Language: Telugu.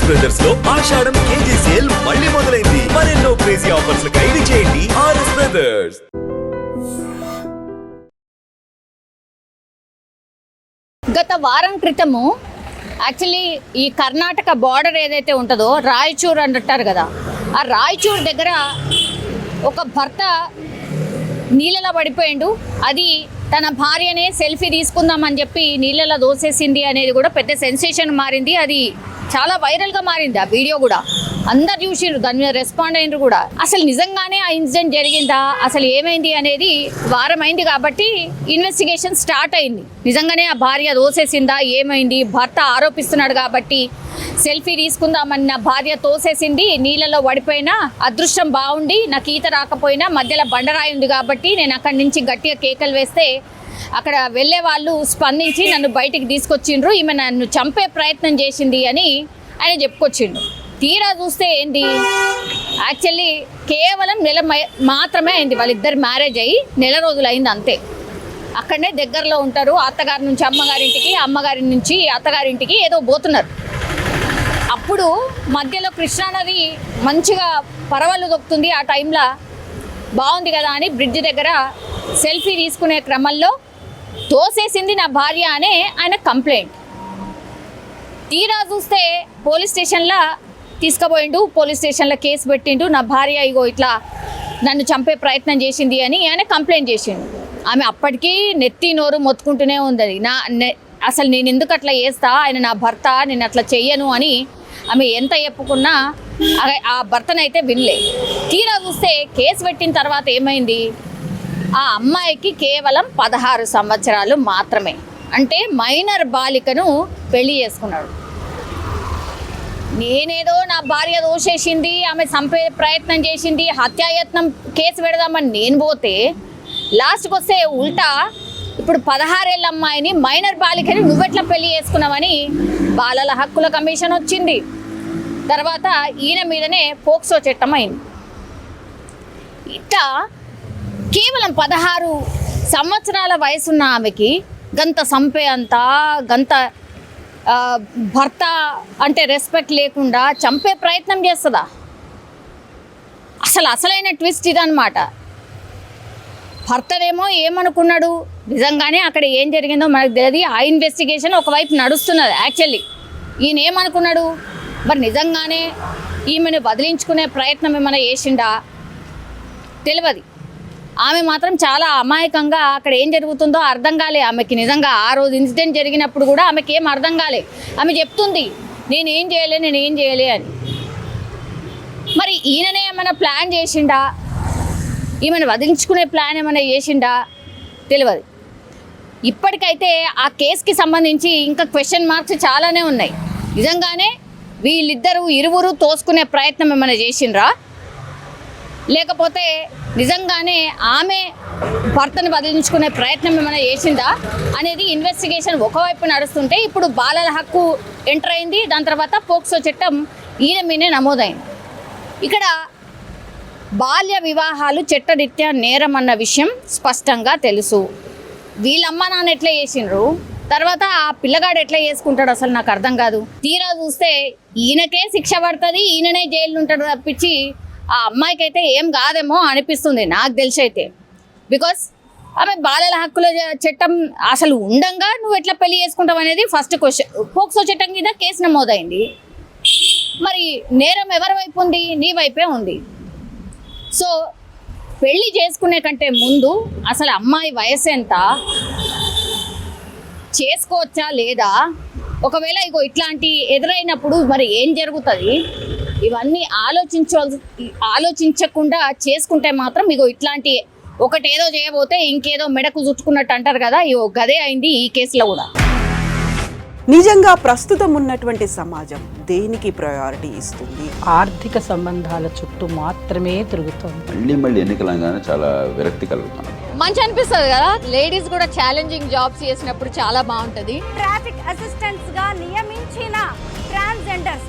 ఆర్ఎస్ బ్రదర్స్లో ఆషాఢం కేజీ సేల్ మళ్ళీ మొదలైంది. మరెన్నో క్రేజీ ఆఫర్స్ ఖైదీ చేయండి ఆర్ఎస్ బ్రదర్స్ గత వారం క్రితము యాక్చువల్లీ ఈ కర్ణాటక బార్డర్ ఏదైతే ఉంటుందో రాయచూర్ అంటారు కదా ఆ రాయచూర్ దగ్గర ఒక భర్త నీళ్ళలో పడిపోయిండు. అది తన భార్యనే సెల్ఫీ తీసుకుందామని చెప్పి నీళ్ళలో దోసేసింది అనేది కూడా పెద్ద సెన్సేషన్ మారింది. అది చాలా వైరల్గా మారింది ఆ వీడియో కూడా. అందరు చూసిండ్రు దాని మీద రెస్పాండ్ అయినరు కూడా. అసలు నిజంగానే ఆ ఇన్సిడెంట్ జరిగిందా? అసలు ఏమైంది అనేది వారం అయింది కాబట్టి ఇన్వెస్టిగేషన్ స్టార్ట్ అయింది. నిజంగానే ఆ భార్య దోసేసిందా ఏమైంది? భర్త ఆరోపిస్తున్నాడు కాబట్టి సెల్ఫీ తీసుకుందామన్న భార్య తోసేసింది నీళ్ళలో పడిపోయినా అదృష్టం బాగుండి నాకు ఈత రాకపోయినా మధ్యలో బండరాయి ఉంది కాబట్టి నేను అక్కడి నుంచి గట్టిగా కేకలు వేస్తే అక్కడ వెళ్ళే వాళ్ళు స్పందించి నన్ను బయటికి తీసుకొచ్చిండ్రు. ఈమె నన్ను చంపే ప్రయత్నం చేసింది అని ఆయన చెప్పుకొచ్చిండు. తీరా చూస్తే ఏంటి యాక్చువల్లీ కేవలం నెల మాత్రమే అయింది. వాళ్ళిద్దరు మ్యారేజ్ అయ్యి నెల రోజులు అయింది అంతే. అక్కడనే దగ్గరలో ఉంటారు. అత్తగారి నుంచి అమ్మగారింటికి అమ్మగారి నుంచి అత్తగారింటికి ఏదో పోతున్నారు. అప్పుడు మధ్యలో కృష్ణానది మంచిగా పరవళ్ళు దొక్కుతుంది. ఆ టైంలో బాగుంది కదా అని బ్రిడ్జ్ దగ్గర సెల్ఫీ తీసుకునే క్రమంలో తోసేసింది నా భార్య అనే ఆయన కంప్లైంట్. తీరా చూస్తే పోలీస్ స్టేషన్లో తీసుకుపోయిండు పోలీస్ స్టేషన్లో కేసు పెట్టిండు నా భార్య ఇగో ఇట్లా నన్ను చంపే ప్రయత్నం చేసింది అని ఆయన కంప్లైంట్ చేసిండు. ఆమె అప్పటికీ నెత్తి నోరు మొత్తుకుంటూనే ఉంది అది. నా నె- అసలు నేను ఎందుకు అట్లా చేస్తా ఆయన నా భర్త నేను అట్లా చెయ్యను అని ఆమె ఎంత చెప్పుకున్నా ఆ భర్తనైతే వినలే. తీరా చూస్తే కేసు పెట్టిన తర్వాత ఏమైంది? ఆ అమ్మాయికి కేవలం పదహారు సంవత్సరాలు మాత్రమే. అంటే మైనర్ బాలికను పెళ్ళి చేసుకున్నాడు. నేనేదో నా భార్య దోషేసింది ఆమె చంపే ప్రయత్నం చేసింది హత్యాయత్నం కేసు పెడదామని నేను పోతే లాస్ట్కి వస్తే ఉల్టా ఇప్పుడు పదహారేళ్ళ అమ్మాయిని మైనర్ బాలికని నువ్వెట్లా పెళ్ళి చేసుకున్నావని బాలల హక్కుల కమిషన్ వచ్చింది. తర్వాత ఈయన మీదనే పోక్సో చట్టం అయింది. ఇట్లా పదహారు సంవత్సరాల వయసున్న ఆమెకి గంత సంపే అంత గంత భర్త అంటే రెస్పెక్ట్ లేకుండా చంపే ప్రయత్నం చేస్తుందా? అసలు అసలైన ట్విస్ట్ ఇదనమాట భర్తనేమో ఏమనుకున్నాడు? నిజంగానే అక్కడ ఏం జరిగిందో మనకు తెలియదు. ఆ ఇన్వెస్టిగేషన్ ఒకవైపు నడుస్తున్నది యాక్చువల్లీ ఈయన ఏమనుకున్నాడు మరి నిజంగానే ఈమెను బదిలించుకునే ప్రయత్నం ఏమైనా చేసిండా? తెలియదు. ఆమె మాత్రం చాలా అమాయకంగా అక్కడ ఏం జరుగుతుందో అర్థం కాలే. ఆమెకి నిజంగా ఆ రోజు ఇన్సిడెంట్ జరిగినప్పుడు కూడా ఆమెకి ఏం అర్థం కాలే. ఆమె చెప్తుంది నేను ఏం చేయలే నేను ఏం చేయలే అని. మరి ఈయననే ఏమైనా ప్లాన్ చేసిండా? ఈమెను వదిలించుకునే ప్లాన్ ఏమైనా చేసిండా? తెలియదు ఇప్పటికైతే ఆ కేసుకి సంబంధించి ఇంకా క్వశ్చన్ మార్క్స్ చాలానే ఉన్నాయి. నిజంగానే వీళ్ళిద్దరూ ఇరువురు తోసుకునే ప్రయత్నం ఏమైనా చేసిండ్రా? లేకపోతే నిజంగానే ఆమె భర్తను బదిలించుకునే ప్రయత్నం ఏమైనా చేసిందా? అనేది ఇన్వెస్టిగేషన్ ఒకవైపు నడుస్తుంటే ఇప్పుడు బాలల హక్కు ఎంటర్ అయింది. దాని తర్వాత పోక్సో చట్టం ఈయన మీనే నమోదైంది. ఇక్కడ బాల్య వివాహాలు చట్టరీత్యా నేరం అన్న విషయం స్పష్టంగా తెలుసు. వీళ్ళమ్మ నాన్న ఎట్లా చేసిండ్రు? తర్వాత ఆ పిల్లగాడు ఎట్లా చేసుకుంటాడు అసలు నాకు అర్థం కాదు. తీరా చూస్తే ఈయనకే శిక్ష పడుతుంది ఈయననే జైలు ఉంటాడు తప్పించి ఆ అమ్మాయికి అయితే ఏం కాదేమో అనిపిస్తుంది నాకు తెలిసి అయితే బికాస్ ఆమె బాలల హక్కుల చట్టం అసలు ఉండంగా నువ్వు ఎట్లా పెళ్ళి చేసుకుంటావు అనేది ఫస్ట్ క్వశ్చన్ పోక్సో చట్టం కింద కేసు నమోదైంది. మరి నేరం ఎవరి వైపు ఉంది? నీ వైపే ఉంది. సో పెళ్ళి చేసుకునే కంటే ముందు అసలు అమ్మాయి వయసు ఎంత? చేసుకోవచ్చా లేదా? ఒకవేళ ఇగో ఇట్లాంటి ఎదురైనప్పుడు మరి ఏం జరుగుతుంది? ఇవన్నీ ఆలోచించాల్సి ఆలోచించకుండా చేసుకుంటే మాత్రం ఇగో ఇట్లాంటి ఒకటి ఏదో చేయబోతే ఇంకేదో మెడకు చుట్టుకున్నట్టు అంటారు కదా ఇగో గదే అయింది ఈ కేసులో కూడా. నిజంగా ప్రస్తుతం ఉన్నటువంటి సమాజం దేనికి ప్రయారిటీ ఇస్తుంది? ఆర్థిక సంబంధాల చుట్టూ మాత్రమే తిరుగుతోంది. మళ్ళీ మళ్ళీ ఎన్నికలంగానే చాలా విరక్తి కలుగుతాను మంచి అనిపిస్తుంది కదా లేడీస్ కూడా ఛాలెంజింగ్ జాబ్స్ చేసినప్పుడు చాలా బాగుంటుంది. ట్రాఫిక్ అసిస్టెంట్స్గా నియమించిన ట్రాన్స్జెండర్స్